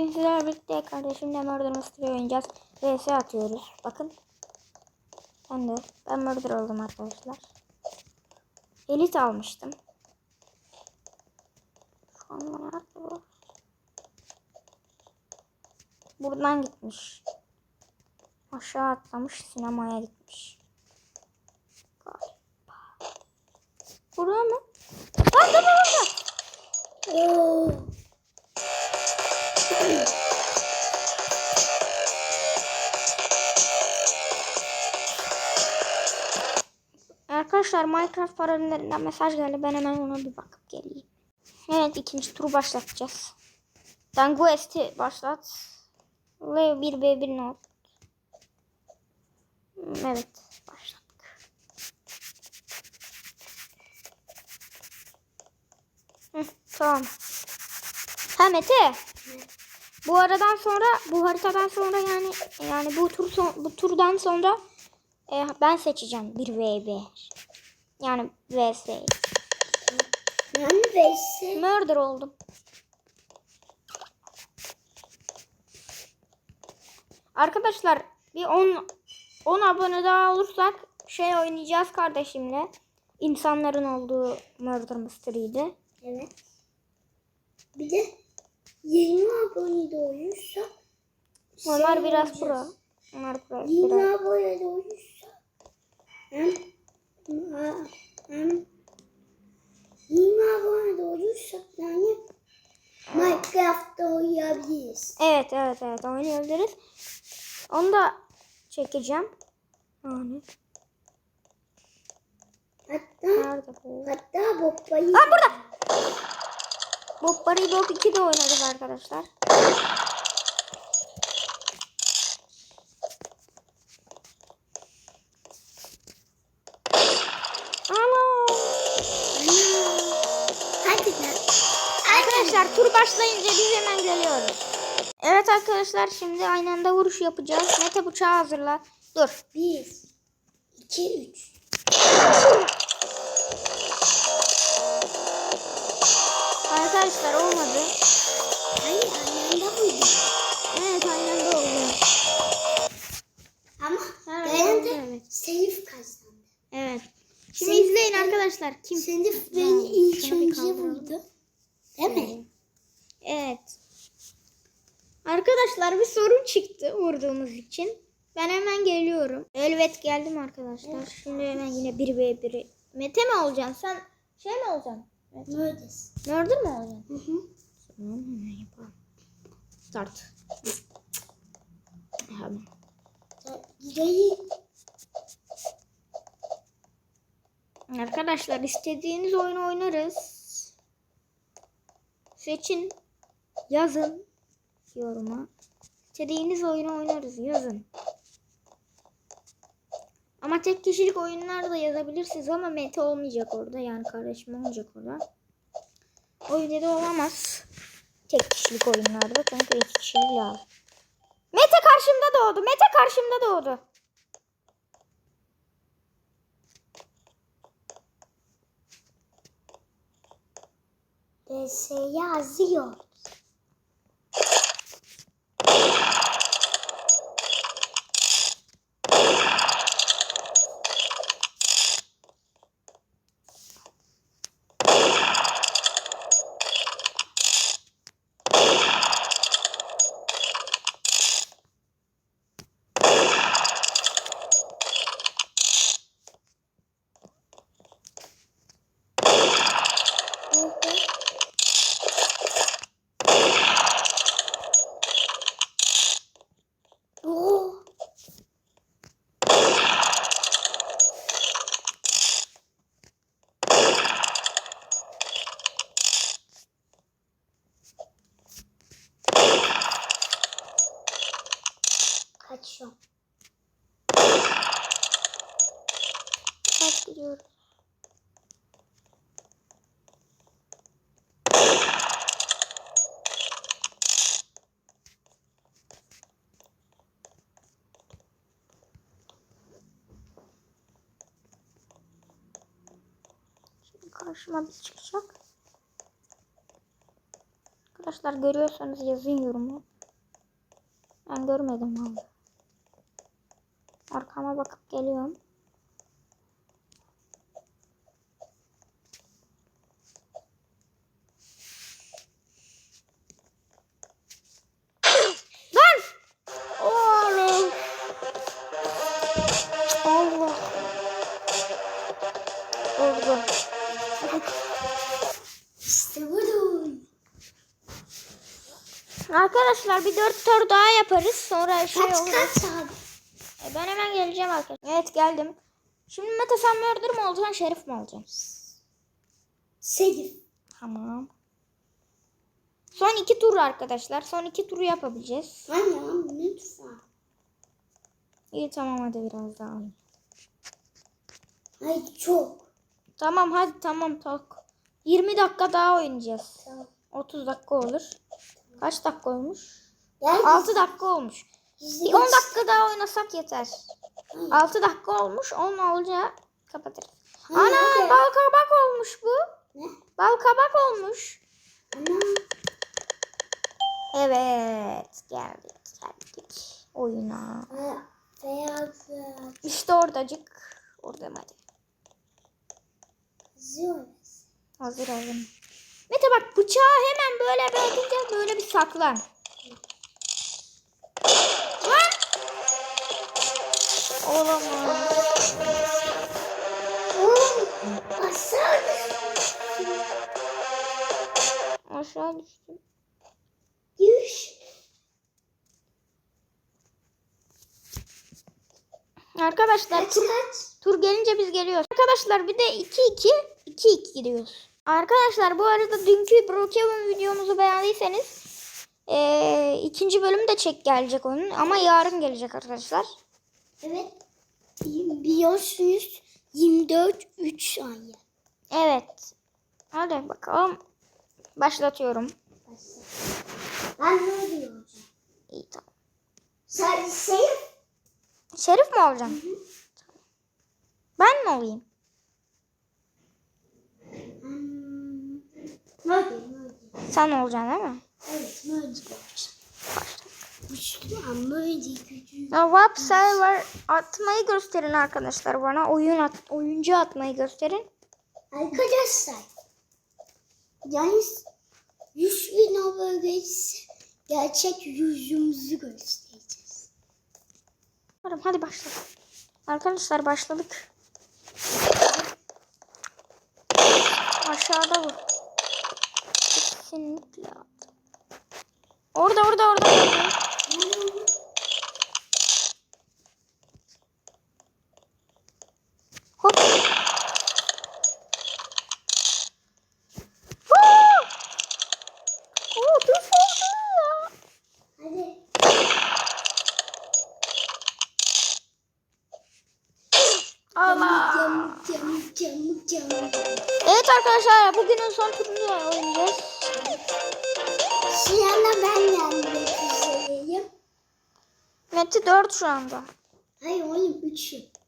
Bugün sizlerle birlikte kardeşimle Murder Mystery oynayacağız. VS atıyoruz. Bakın. Ben de. Ben Murder oldum arkadaşlar. Elit almıştım. Şu an nerede bu? Buradan gitmiş. Aşağı atlamış sinemaya gitmiş. Buraya mı? Dur burada. Oo. Arkadaşlar Minecraft paralellerinden mesaj geldi. Ben hemen ona bir bakıp geleyim. Evet ikinci turu başlatacağız. Danguest'i başlat. Ve 1v1 not. Evet başladık. Tamam. Ha Mete. Bu aradan sonra bu haritadan sonra yani yani bu tur son, bu turdan sonra e, ben seçeceğim bir v1. Yani vs. Ben Veysel. Murder oldum. Arkadaşlar bir 10 10 abone daha olursak şey oynayacağız kardeşimle. İnsanların olduğu Murder Mystery'di. Evet. Bir de 20 abone de olursa Onlar şey biraz pro. Onlar biraz 20 pro. abone de olursa hem, hem 20 abone de olursa yani Minecraft'ta oynayabiliriz. Evet oynayabiliriz. Onu da çekeceğim. Yani Hatta nerede bu? hatta Bobba'yı Ha burada. Bob Barry Bob 2 de oynadık arkadaşlar. Alo. Hadi lan. Arkadaşlar tur başlayınca biz hemen geliyoruz. Evet arkadaşlar şimdi aynı anda vuruş yapacağız. Mete bıçağı hazırla. Dur. 1 2 3 Arkadaşlar olmadı. Hayır annemde buydu. Evet aynı anda oldu. Ama Evet, ben de evet. safe kazandım. Evet. Şimdi Sen- izleyin arkadaşlar. Kim? Seni Ha, beni ilk bir önce vurdu. Değil mi? Evet. Arkadaşlar bir sorun çıktı vurduğumuz için. Ben hemen geliyorum. Evet geldim arkadaşlar. Şimdi hemen yine 1v1'i. Mete mi olacaksın? Sen şey mi olacaksın? Neredesin? Murder mi olacaksın? Hı hı. Tamam hemen yapalım. Start. Hemen. Yüreği Arkadaşlar istediğiniz oyunu oynarız. Seçin. Yazın. Yoruma. İstediğiniz oyunu oynarız. Yazın. Ama tek kişilik oyunlar da yazabilirsiniz ama Mete olmayacak orada. Yani kardeşim olmayacak orada. O videoda olamaz. Tek kişilik oyunlarda çünkü iki kişilik lazım. Mete karşımda doğdu. Mete karşımda doğdu. DS yazıyor. Kaç gidiyoruz. Şimdi karşıma bir çıkacak. Arkadaşlar görüyorsanız yazın yorumu. Ben görmedim vallahi. Arkama bakıp geliyorum. Oldu. İşte budur. Arkadaşlar bir dört tur daha yaparız. Sonra şey Kaç olur. kaç abi? E, ben hemen geleceğim arkadaşlar. Evet geldim. Şimdi Mete sen murder mı olacaksın şerif mi olacaksın? Sedif. Tamam. Son iki tur arkadaşlar. Son iki turu yapabileceğiz. Anne lan lütfen. İyi tamam hadi biraz daha. Hayır çok. Tamam hadi tamam tak. 20 dakika daha oynayacağız. Tamam. 30 dakika olur. Kaç dakika olmuş? Gel. 6 dakika olmuş. Bir 10 yüz. dakika daha oynasak yeter. Hayır. 6 dakika olmuş. 10 olunca kapatırız. Ana bal kabak olmuş bu. Ne? Bal kabak olmuş. Ana. Evet geldik geldik oyuna. Ha, Beyaz beyaz. İşte oradacık. Orada hadi. Hazır hazır. Mete bak bıçağı hemen böyle bırakınca böyle bir saklan. Lan! Olamaz. Oo, aşağı Aşağı düştüm. düş. Arkadaşlar Kaç tur, kaç? tur gelince biz geliyoruz. Arkadaşlar bir de 2-2 2-2 gidiyoruz. Arkadaşlar bu arada dünkü Brookhaven videomuzu beğendiyseniz eee, ikinci bölüm de çek gelecek onun ama yarın gelecek arkadaşlar. Evet. Biliyorsunuz 24 3 saniye. Evet. Hadi bakalım. Başlatıyorum. Başla. Ben ne diyorum? İyi tamam. Sen seyir. Şerif mi olacağım? Ben mi olayım? Sen olacaksın değil mi? Evet, möge olacağım. Ya, Web server atmayı gösterin arkadaşlar bana. Oyun at, oyuncu atmayı gösterin. Arkadaşlar. Yani 100 bin abone gerçek yüzümüzü göstereceğiz. Hadi, hadi başla. Arkadaşlar başladık. Aşağıda bu. Kesinlikle. Orada orada orada. Hop. Aa! Oo, düz oldu ya. Hadi. Allah. Evet arkadaşlar bugünün son turunu oynayacağız. Sırayla ben yenmek üzereyim. Mete 4 şu anda. Hayır oğlum 3'üm.